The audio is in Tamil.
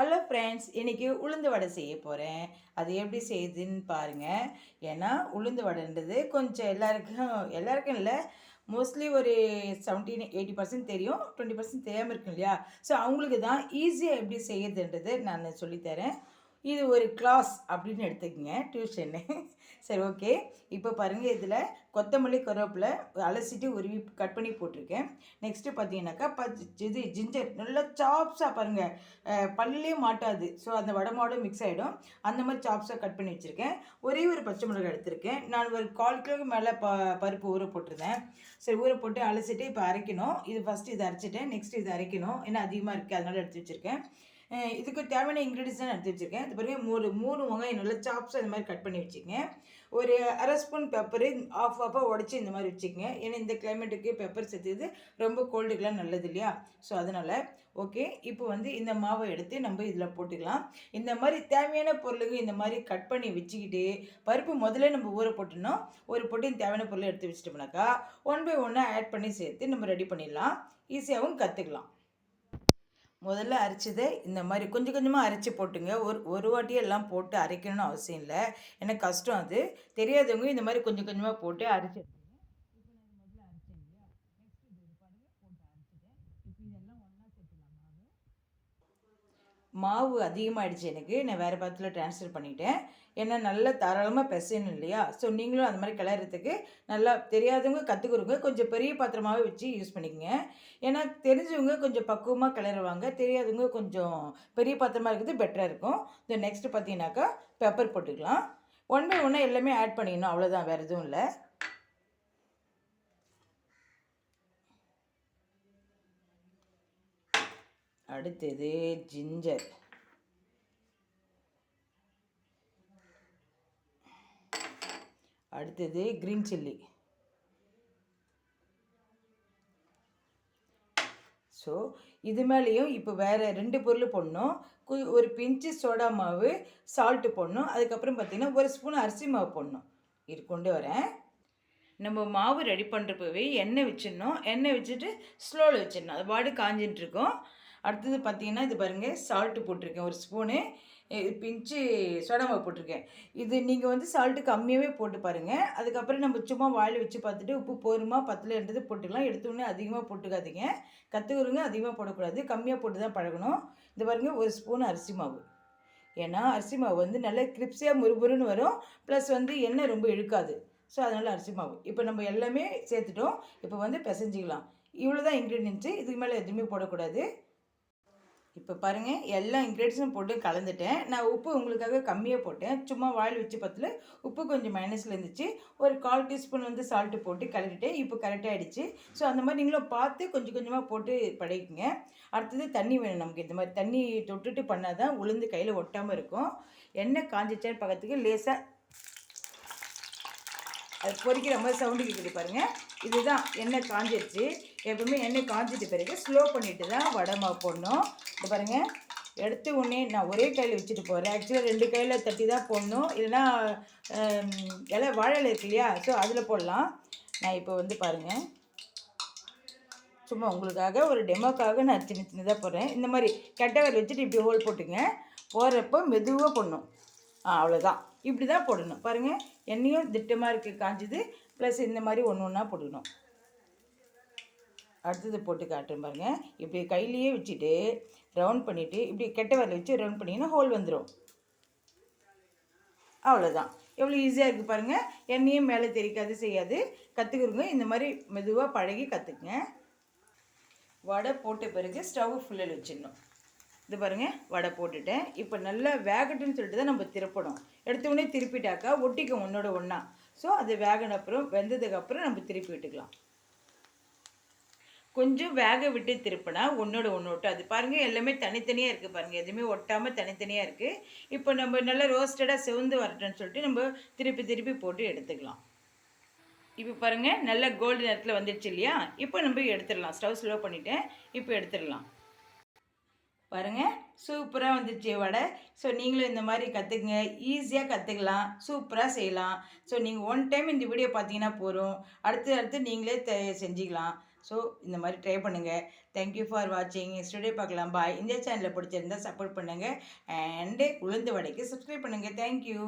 ஹலோ ஃப்ரெண்ட்ஸ் இன்றைக்கி உளுந்து வடை செய்ய போகிறேன் அது எப்படி செய்யுதுன்னு பாருங்கள் ஏன்னா உளுந்து வடைன்றது கொஞ்சம் எல்லாருக்கும் எல்லாருக்கும் இல்லை மோஸ்ட்லி ஒரு செவன்டீன் எயிட்டி பர்சன்ட் தெரியும் டுவெண்ட்டி பர்சன்ட் தெரியாமல் இருக்கும் இல்லையா? ஸோ அவங்களுக்கு தான் ஈஸியாக எப்படி செய்யுதுன்றது நான் சொல்லித்தரேன். இது ஒரு கிளாஸ் அப்படின்னு எடுத்துக்கங்க டியூஷனு சரி ஓகே இப்போ பாருங்கள் இதில் கொத்தமல்லி கருவேப்பிலை அலசிட்டு உருவி கட் பண்ணி போட்டிருக்கேன். நெக்ஸ்ட்டு பார்த்தீங்கன்னாக்கா ப இது ஜிஞ்சர் நல்லா சாப்ஸாக பாருங்கள் பல்லே மாட்டாது. ஸோ அந்த வடமாவோட மிக்ஸ் ஆகிடும் அந்த மாதிரி சாப்ஸாக கட் பண்ணி வச்சுருக்கேன். ஒரே ஒரு பச்சை மிளகாய் எடுத்திருக்கேன். நான் ஒரு கால் கிலோக்கு மேலே ப பருப்பு ஊற போட்டிருந்தேன். சரி ஊற போட்டு அலசிட்டு இப்போ அரைக்கணும். இது ஃபஸ்ட்டு இதை அரைச்சிட்டேன். நெக்ஸ்ட் இது அரைக்கணும். ஏன்னா அதிகமாக இருக்குது அதனால் எடுத்து வச்சுருக்கேன். இதுக்கு தேவையான இன்க்ரீடியன்ஸ் தான் எடுத்து வச்சுருக்கேன். அது பிறகு மூணு மூணு வெங்காயம் நல்லா சாப்ஸ் அந்த மாதிரி கட் பண்ணி வச்சுக்கங்க. ஒரு அரை ஸ்பூன் பெப்பரு ஆஃப் ஆஃபாக உடச்சி இந்த மாதிரி வச்சுக்கங்க. ஏன்னா இந்த கிளைமேட்டுக்கு பெப்பர் சேர்த்துது ரொம்ப கோல்டுக்கெலாம் நல்லது இல்லையா? ஸோ அதனால் ஓகே இப்போ வந்து இந்த மாவை எடுத்து நம்ம இதில் போட்டுக்கலாம். இந்த மாதிரி தேவையான பொருளுக்கு இந்த மாதிரி கட் பண்ணி வச்சுக்கிட்டு பருப்பு முதல்ல நம்ம ஊற போட்டுனோம் ஒரு போட்டு தேவையான பொருளை எடுத்து வச்சுட்டோம்னாக்கா ஒன் பை ஒன்னாக ஆட் பண்ணி சேர்த்து நம்ம ரெடி பண்ணிடலாம். ஈஸியாகவும் கற்றுக்கலாம் முதல்ல அரைச்சதை இந்த மாதிரி கொஞ்சம் கொஞ்சமாக அரைச்சி போட்டுங்க. ஒரு ஒரு வாட்டி எல்லாம் போட்டு அரைக்கணும்னு அவசியம் இல்லை. எனக்கு கஷ்டம் அது. தெரியாதவங்க இந்த மாதிரி கொஞ்சம் கொஞ்சமாக போட்டு அரைச்சி மாவு அதிகமாகிடுச்சு எனக்கு. நான் வேறு பாத்திரத்தில் ட்ரான்ஸ்ஃபர் பண்ணிட்டேன். ஏன்னா நல்லா தாராளமாக பெசணும் இல்லையா? ஸோ நீங்களும் அந்த மாதிரி கிளறதுக்கு நல்லா தெரியாதவங்க கற்றுக்குறவங்க கொஞ்சம் பெரிய பாத்திரமாகவே வச்சு யூஸ் பண்ணிக்கங்க. ஏன்னா தெரிஞ்சவங்க கொஞ்சம் பக்குவமாக கிளறுவாங்க. தெரியாதவங்க கொஞ்சம் பெரிய பாத்திரமாக இருக்கிறது பெட்டராக இருக்கும். இந்த நெக்ஸ்ட்டு பார்த்தீங்கன்னாக்கா பெப்பர் போட்டுக்கலாம். ஒன் பை ஒன்னாக எல்லாமே ஆட் பண்ணிக்கணும் அவ்வளோதான் வேறு எதுவும் இல்லை. அடுத்தது ஜிஞ்சர். அடுத்தது க்ரீன் சில்லி. ஸோ இது மேலேயும் இப்போ வேறு ரெண்டு பொருள் போடணும். கு- ஒரு பிஞ்சு சோடா மாவு சால்ட்டு போடணும். அதுக்கப்புறம் பார்த்திங்கன்னா ஒரு ஸ்பூன் அரிசி மாவு போடணும். இது கொண்டு வரேன். நம்ம மாவு ரெடி பண்ணுறப்பவே எண்ணெய் வச்சிடணும். எண்ணெய் வச்சுட்டு ஸ்லோவில் வச்சிடணும். அது பாடு காஞ்சிட்டு இருக்கும். அடுத்தது பார்த்தீங்கன்னா இது பாருங்கள் சால்ட்டு போட்டிருக்கேன் ஒரு ஸ்பூனு பிஞ்சு சோடா மாவு போட்டிருக்கேன். இது நீங்கள் வந்து சால்ட்டு கம்மியாகவே போட்டு பாருங்கள் அதுக்கப்புறம் நம்ம சும்மா வாயில் வச்சு பார்த்துட்டு உப்பு போருமா பத்தலன்றது போட்டுக்கலாம். எடுத்தோடனே அதிகமாக போட்டுக்காதீங்க. கற்றுக்குறவங்க அதிகமாக போடக்கூடாது. கம்மியாக போட்டு தான் பழகணும். இது பாருங்கள் ஒரு ஸ்பூன் அரிசி மாவு. ஏன்னா அரிசி மாவு வந்து நல்ல கிரிப்ஸியாக முறுமுறுன்னு வரும். ப்ளஸ் வந்து எண்ணெய் ரொம்ப இழுக்காது. ஸோ அதனால் அரிசி மாவு. இப்போ நம்ம எல்லாமே சேர்த்துட்டோம். இப்போ வந்து பிசைஞ்சிக்கலாம். இவ்வளோ தான் இன்க்ரீடியன்ட்ஸு இதுக்கு மேலே எதுவுமே போடக்கூடாது. இப்போ பாருங்கள் எல்லா இன்க்ரீடியன்ஸும் போட்டு கலந்துட்டேன். நான் உப்பு உங்களுக்காக கம்மியாக போட்டேன். சும்மா வாயில் வச்சு பத்தில் உப்பு கொஞ்சம் மைனஸில் இருந்துச்சு. ஒரு கால் டீஸ்பூன் வந்து சால்ட்டு போட்டு கலரிட்டேன் இப்போ கரெக்டாக ஆகிடுச்சு ஸோ அந்த மாதிரி நீங்களும் பார்த்து கொஞ்சம் கொஞ்சமாக போட்டு படைக்குங்க அடுத்தது தண்ணி வேணும் நமக்கு. இந்த மாதிரி தண்ணி தொட்டுட்டு பண்ணால் தான் உளுந்து கையில் ஒட்டாமல் இருக்கும். எண்ணெய் காஞ்சிச்சான்னு பக்கத்துக்கு லேசாக அது பொரிக்கிற மாதிரி சவுண்டு கேட்குது பாருங்கள் இதுதான் எண்ணெய் காஞ்சிடுச்சு எப்பவுமே எண்ணெய் காஞ்சிட்ட பிறகு ஸ்லோ பண்ணிட்டு தான் வடை மாவு போடணும். இது பாருங்கள் எடுத்து உடனே நான் ஒரே கையில் வச்சுட்டு போகிறேன் ஆக்சுவலாக ரெண்டு கையில் தட்டி தான் போடணும். இல்லைன்னா இலை வாழை இலை இருக்கு இல்லையா? ஸோ அதில் போடலாம். நான் இப்போ வந்து பாருங்கள் சும்மா உங்களுக்காக ஒரு டெமோக்காக நான் சின்ன சின்னதாக போடுறேன். இந்த மாதிரி கெட்டவர் வச்சுட்டு இப்படி ஹோல் போட்டுங்க. போடுறப்போ மெதுவாக போடணும். அவ்வளோதான் இப்படி தான் போடணும். பாருங்கள் எண்ணெயும் திட்டமாக இருக்குது காஞ்சது. ப்ளஸ் இந்த மாதிரி ஒன்று ஒன்றா போடணும். அடுத்தது போட்டு காட்டுறேன் பாருங்கள் இப்படி கையிலேயே வச்சுட்டு ரவுண்ட் பண்ணிவிட்டு இப்படி கெட்ட வரல வச்சு ரவுண்ட் பண்ணிங்கன்னா ஹோல் வந்துடும் அவ்வளோதான் எவ்வளோ ஈஸியாக இருக்குது பாருங்கள் எண்ணெயும் மேலே தெரிக்காது செய்யாது. கற்றுக்குறங்க இந்த மாதிரி மெதுவாக பழகி கற்றுக்குங்க வடை போட்ட பிறகு ஸ்டவ் ஃபுல்லில் வச்சிடணும் இது பாருங்கள் வடை போட்டுட்டேன். இப்போ நல்லா வேகட்டுன்னு சொல்லிட்டு தான் நம்ம திருப்பணும். எடுத்த உடனே திருப்பிட்டாக்கா ஒட்டிக்கும் ஒன்றோட ஒன்றா ஸோ அது வேகன அப்புறம் வெந்ததுக்கப்புறம் நம்ம திருப்பி விட்டுக்கலாம். கொஞ்சம் வேக விட்டு திருப்பினா ஒன்றோட ஒன்று அது பாருங்கள் எல்லாமே தனித்தனியாக இருக்குது பாருங்கள் எதுவுமே ஒட்டாமல் தனித்தனியாக இருக்குது இப்போ நம்ம நல்லா ரோஸ்டடாக செவந்து வரட்டும்னு சொல்லிட்டு நம்ம திருப்பி திருப்பி போட்டு எடுத்துக்கலாம். இப்போ பாருங்கள் நல்ல கோல்டு நேரத்தில் வந்துடுச்சு இல்லையா? இப்போ நம்ம எடுத்துடலாம். ஸ்டவ் ஸ்லோ பண்ணிவிட்டேன் இப்போ எடுத்துடலாம். பாருங்கள் சூப்பராக வந்துச்சு வடை. ஸோ நீங்களும் இந்த மாதிரி கற்றுக்குங்க ஈஸியாக கற்றுக்கலாம் சூப்பராக செய்யலாம். ஸோ நீங்கள் ஒன் டைம் இந்த வீடியோ பார்த்தீங்கன்னா போதும். அடுத்து அடுத்து நீங்களே த செஞ்சுக்கலாம். ஸோ இந்த மாதிரி ட்ரை பண்ணுங்கள் தேங்க்யூ ஃபார் வாட்சிங் ஸ்டுடியோ பார்க்கலாம். பாய் இந்த சேனலில் பிடிச்சிருந்தா சப்போர்ட் பண்ணுங்கள் அண்டு உளுந்து வடைக்கு சப்ஸ்கிரைப் பண்ணுங்கள் தேங்க்யூ